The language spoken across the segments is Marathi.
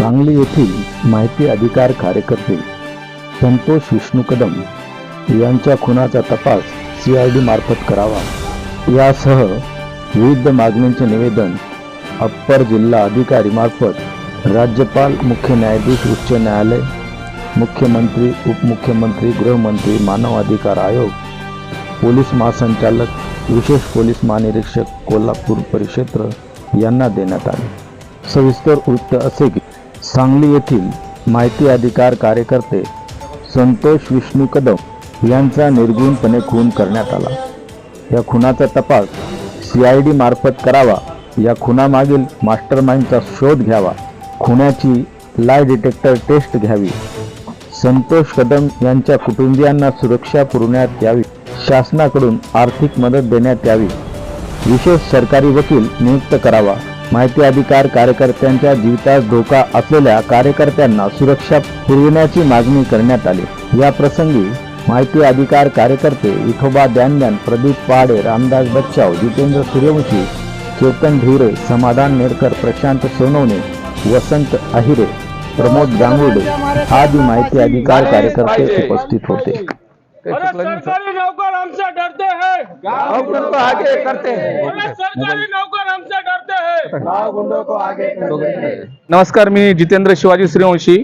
सांगली येथील माहिती अधिकार कार्यकर्ते संतोष विष्णू कदम यांच्या खुनाचा तपास सी आय डी मार्फत करावा. यासह विविध मागणींचे निवेदन अप्पर जिल्हा अधिकारी मार्फत राज्यपाल मुख्य न्यायाधीश उच्च न्यायालय मुख्यमंत्री उपमुख्यमंत्री गृहमंत्री मानव अधिकार आयोग पोलीस महासंचालक विशेष पोलीस महानिरीक्षक कोल्हापूर परिक्षेत्र यांना देण्यात आले. सविस्तर वृत्त असे की सांगली येथील माहिती अधिकार कार्यकर्ते संतोष विष्णू कदम यांचा निर्गुणपणे खून करण्यात आला. या खुनाचा तपास सी आय डी मार्फत करावा. या खुनामागील मास्टर माइंडचा शोध घ्यावा. खुनाची लाय डिटेक्टर टेस्ट घ्यावी. संतोष कदम यांच्या कुटुंबियांना सुरक्षा पुरवण्यात यावी. शासनाकडून आर्थिक मदत देण्यात यावी. विशेष सरकारी वकील नियुक्त करावा. माहिती अधिकार कार्यकर्त्यांच्या जीवितास धोका असलेल्या कार्यकर्त्यांना सुरक्षा पुरविण्याची मागणी करण्यात आली. या प्रसंगी माहिती अधिकार कार्यकर्ते विठोबा द्यानद्यान प्रदीप पहाडे रामदास बच्चाव जितेंद्र सूर्यवंशी चेतन ढिवरे समाधान नेरकर प्रशांत सोनवणे वसंत अहिरे प्रमोद गांगुर्डे आदी माहिती अधिकार कार्यकर्ते उपस्थित होते. सरकारी नौकर हमसे डरते हैं. हैं सरकारी नौकर हमसे डरते हैं. नमस्कार मी जितेंद्र शिवाजी श्रीवंशी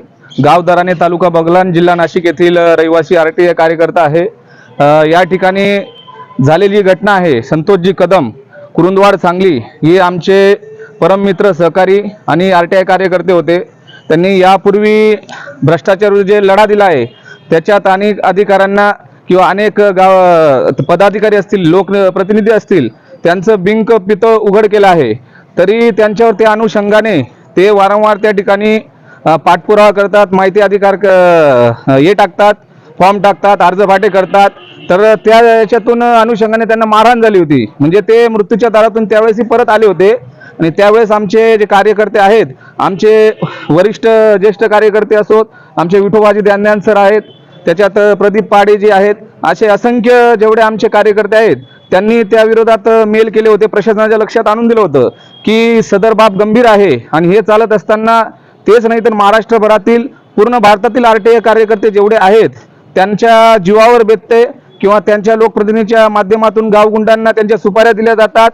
गाव दराने तालुका बगलान जिल्हा नाशिक येथील रहिवासी आर टी कार्यकर्ता आहे. या ठिकाणी झालेली घटना आहे. संतोषजी कदम कुरुंदवाड सांगली हे आमचे परममित्र सहकारी आणि आर टी आय कार्यकर्ते होते. त्यांनी यापूर्वी भ्रष्टाचार जे लढा दिला आहे त्याच्यात अनेक अधिकाऱ्यांना किंवा अनेक गाव पदाधिकारी असतील लोकप्रतिनिधी असतील त्यांचं बिंक पितळ उघड केलं आहे. तरी त्यांच्यावर त्या अनुषंगाने ते वारंवार त्या ठिकाणी पाठपुरावा करतात माहिती अधिकार हे टाकतात फॉर्म टाकतात अर्ज फाटे करतात. तर त्या याच्यातून अनुषंगाने त्यांना मारहाण झाली होती. म्हणजे ते मृत्यूच्या दारातून त्यावेळेसही परत आले होते. आणि त्यावेळेस आमचे जे कार्यकर्ते आहेत आमचे वरिष्ठ ज्येष्ठ कार्यकर्ते असोत आमचे विठोबाजी ज्ञानज्ञान सर आहेत त्याच्यात प्रदीप पाडे जे आहेत असे असंख्य जेवढे आमचे कार्यकर्ते आहेत त्यांनी त्या विरोधात मेल केले होते. प्रशासनाच्या लक्षात आणून दिलं होतं की सदर बाब गंभीर आहे आणि हे चालत असताना तेच नाही तर महाराष्ट्रभरातील पूर्ण भारतातील आर टी आय कार्यकर्ते जेवढे आहेत त्यांच्या जीवावर बेतते किंवा त्यांच्या लोकप्रतिनिधीच्या माध्यमातून गावगुंडांना त्यांच्या सुपाऱ्या दिल्या जातात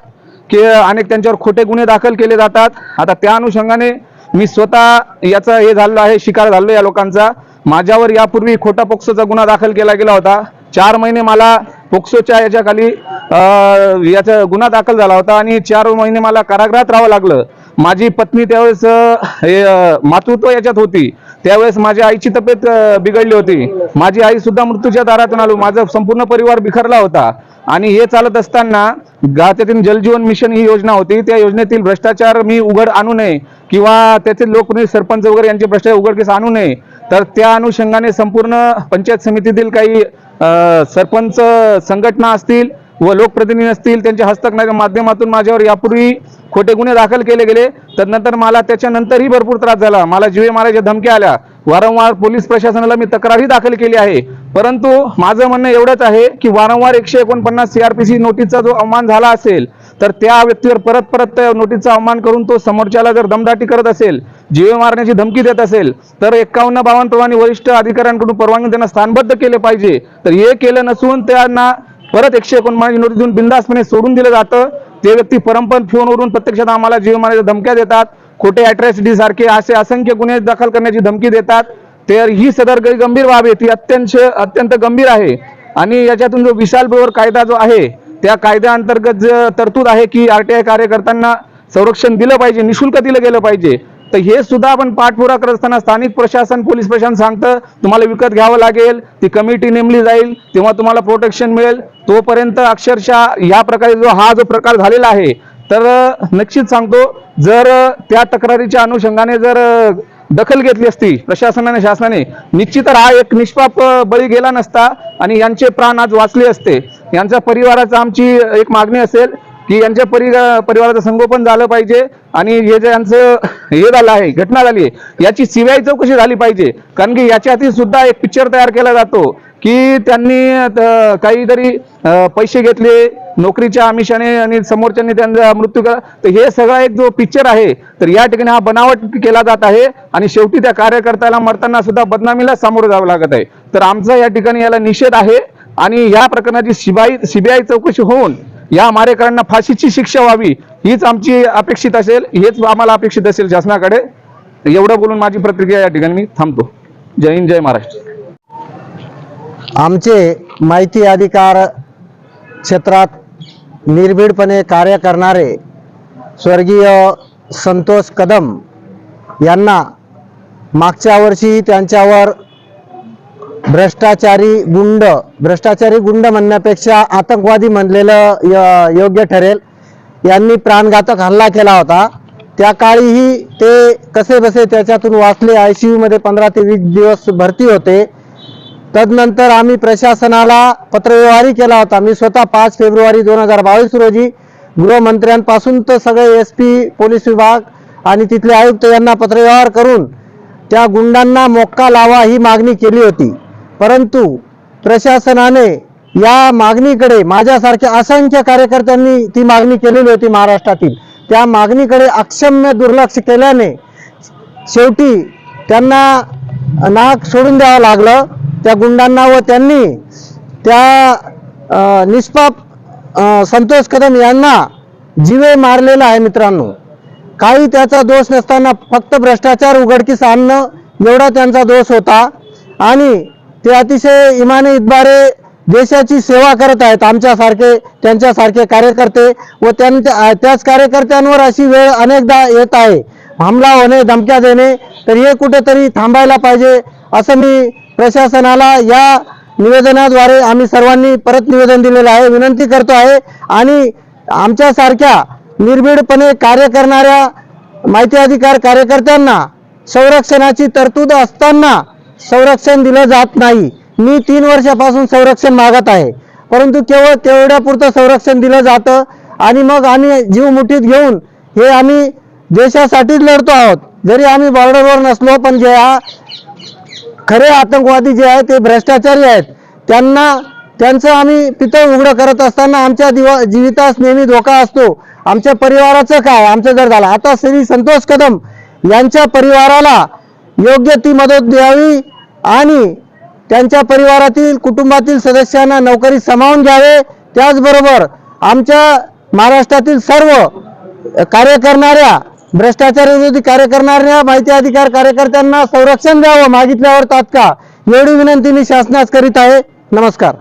की अनेक त्यांच्यावर खोटे गुन्हे दाखल केले जातात. आता त्या अनुषंगाने मी स्वतः याचा हे झालेलं आहे शिकार झालो या लोकांचा. माझ्यावर यापूर्वी खोटा पोक्सोचा गुन्हा दाखल केला गेला होता. चार महिने मला पोक्सोच्या याच्याखाली याचा गुन्हा दाखल झाला होता आणि चार महिने मला कारागृहात राहावं लागलं. माझी पत्नी त्यावेळेस मातृत्व याच्यात होती. त्यावेळेस माझ्या आईची तब्येत बिघडली होती. माझी आई सुद्धा मृत्यूच्या दारातून आलो. माझा संपूर्ण परिवार बिखरला होता. आणि हे चालत असताना गावातील जलजीवन मिशन ही योजना होती. त्या योजनेतील भ्रष्टाचार मी उघड आणू नये किंवा त्याचे लोकप्रतिनिधी सरपंच वगैरे यांचे भ्रष्टाचार उघडकीस आणू नये. तर त्या अनुषंगाने संपूर्ण पंचायत समितीतील काही सरपंच संघटना असतील व लोकप्रतिनिधी असतील त्यांच्या हस्तकनाच्या माध्यमातून माझ्यावर यापूर्वी खोटे गुन्हे दाखल केले गेले. तदनंतर मला त्याच्यानंतरही भरपूर त्रास झाला. मला जीवे मारायच्या धमक्या आल्या. वारंवार पोलीस प्रशासनाला मी तक्रारही दाखल केली आहे. परंतु माझं म्हणणं एवढंच आहे की वारंवार एकशे एकोणपन्नास सीआरपीसी नोटीसचा जो अवमान झाला असेल तर त्या व्यक्तीवर परत परत नोटीसचा अवमान करून तो समोरच्याला जर दमदाटी करत असेल जीवे मारण्याची धमकी देत असेल तर एक्कावन्न बावन्न प्रमाणे वरिष्ठ अधिकाऱ्यांकडून परवानगी त्यांना स्थानबद्ध केले पाहिजे. तर हे केलं नसून त्यांना परत एकशे एकोणपन्नास नोटीस देऊन बिंदासपणे सोडून दिलं जातं. ते व्यक्ती परंपर फोनवरून प्रत्यक्षात आम्हाला जीव मारण्याच्या धमक्या देतात. खोटे अट्रॅसिटी सारखे असे असंख्य गुन्हे दाखल करण्याची धमकी देतात. तर ही सदर गंभीर बाब आहे. ती अत्यंत अत्यंत गंभीर आहे. आणि याच्यातून जो विशाल बेवर कायदा जो आहे त्या कायद्याअंतर्गत जे तरतूद आहे की आरटीआय कार्यकर्त्यांना संरक्षण दिलं पाहिजे निशुल्क दिलं गेलं पाहिजे तर हे सुद्धा आपण पाठपुरा करत असताना स्थानिक प्रशासन पोलीस प्रशासन सांगतं तुम्हाला विकत घ्यावं लागेल ती कमिटी नेमली जाईल तेव्हा तुम्हाला प्रोटेक्शन मिळेल. तोपर्यंत अक्षरशः या प्रकारे जो हा जो प्रकार झालेला आहे तर नक्कीच सांगतो जर त्या तक्रारीच्या अनुषंगाने जर दखल घेतली असती प्रशासनाने शासनाने. निश्चित तर हा एक निष्पाप बळी गेला नसता आणि यांचे प्राण आज वाचले असते. यांच्या परिवाराचा आमची एक मागणी असेल की यांच्या परि परिवाराचं संगोपन झालं पाहिजे आणि हे जे यांचं हे झालं आहे घटना झाली याची सीबीआय चौकशी झाली पाहिजे. कारण की याच्या सुद्धा एक पिक्चर तयार केला जातो. की त्यांनी काहीतरी पैसे घेतले नोकरीच्या आमिषाने आणि समोरच्यांनी त्यांचा मृत्यू केला. तर हे सगळा एक जो पिक्चर आहे तर या ठिकाणी हा बनावट केला जात आहे आणि शेवटी त्या कार्यकर्त्याला मरताना सुद्धा बदनामीला सामोरं जावं लागत आहे. तर आमचा या ठिकाणी याला निषेध आहे आणि या प्रकरणाची सीबीआय सीबीआय चौकशी होऊन या मारेकरांना फाशीची शिक्षा व्हावी हीच आमची अपेक्षित असेल हेच आम्हाला अपेक्षित असेल शासनाकडे. एवढं बोलून माझी प्रतिक्रिया या ठिकाणी मी थांबतो. जय हिंद जय महाराष्ट्र. आमचे माहिती अधिकार क्षेत्रात निर्भीडपणे कार्य करणारे स्वर्गीय संतोष कदम यांना मागच्या वर्षी त्यांच्यावर भ्रष्टाचारी गुंड भ्रष्टाचारी गुंड म्हणण्यापेक्षा आतंकवादी म्हणलेलं य- योग्य ठरेल. यांनी प्राणघातक हल्ला केला होता. त्या काळीही ते कसे बसे त्याच्यातून वाचले. आय सी यूमध्ये पंधरा ते वीस दिवस भरती होते. तदनंतर आम्ही प्रशासनाला पत्रव्यवहारही केला होता. मी स्वतः पाच फेब्रुवारी दोन हजार बावीस रोजी गृहमंत्र्यांपासून तर सगळे एस पी पोलीस विभाग आणि तिथले आयुक्त यांना पत्रव्यवहार करून त्या गुंडांना मोक्का लावा ही मागणी केली होती. परंतु प्रशासनाने या मागणीकडे माझ्यासारख्या असंख्य कार्यकर्त्यांनी ती मागणी केलेली होती महाराष्ट्रातील. त्या मागणीकडे अक्षम्य दुर्लक्ष केल्याने शेवटी त्यांना नाक सोडून द्यावं लागलं. त्या गुंडांना व त्यांनी त्या निष्पाप संतोष कदम यांना जीवे मारलेला आहे मित्रांनो. काही त्याचा दोष नसताना फक्त भ्रष्टाचार उघडकीस आणणं एवढा त्यांचा दोष होता. आणि ते अतिशय इमाने इतबारे देशाची सेवा करत आहेत आमच्यासारखे त्यांच्यासारखे कार्यकर्ते व त्यांच्या त्याच कार्यकर्त्यांवर अशी वेळ अनेकदा येत आहे. हमला होणे धमक्या देणे तर हे कुठेतरी थांबायला पाहिजे असं मी प्रशासनाला या निवेदनाद्वारे आम्ही सर्वांनी परत निवेदन दिलेलं आहे विनंती करतो आहे आणि आमच्यासारख्या निर्भीडपणे कार्य करणाऱ्या माहिती अधिकार कार्यकर्त्यांना संरक्षणाची तरतूद असताना संरक्षण दिलं जात नाही. मी तीन वर्षापासून संरक्षण मागत आहे. परंतु केवळ तेवढ्यापुरतं संरक्षण दिलं जातं आणि मग आम्ही जीव मुठीत घेऊन हे आम्ही देशासाठीच लढतो आहोत. जरी आम्ही बॉर्डरवर नसलो पण जे हा खरे आतंकवादी जे आहेत ते भ्रष्टाचारी आहेत. त्यांना त्यांचं आम्ही पितळ उघडं करत असताना आमच्या दिवा जीवितास नेहमी धोका असतो. आमच्या परिवाराचं काय? आमचं जर झालं. आता श्री संतोष कदम यांच्या परिवाराला योग्य ती मदत द्यावी आणि त्यांच्या परिवारातील कुटुंबातील सदस्यांना नोकरी सामावून घ्यावे. त्याचबरोबर आमच्या महाराष्ट्रातील सर्व कार्य करणाऱ्या भ्रष्टाचार विरोधी कार्य करणाऱ्या माहिती अधिकार कार्यकर्त्यांना संरक्षण द्यावं मागितल्यावर तात्काळ. एवढी विनंती मी शासनास करीत आहे. नमस्कार.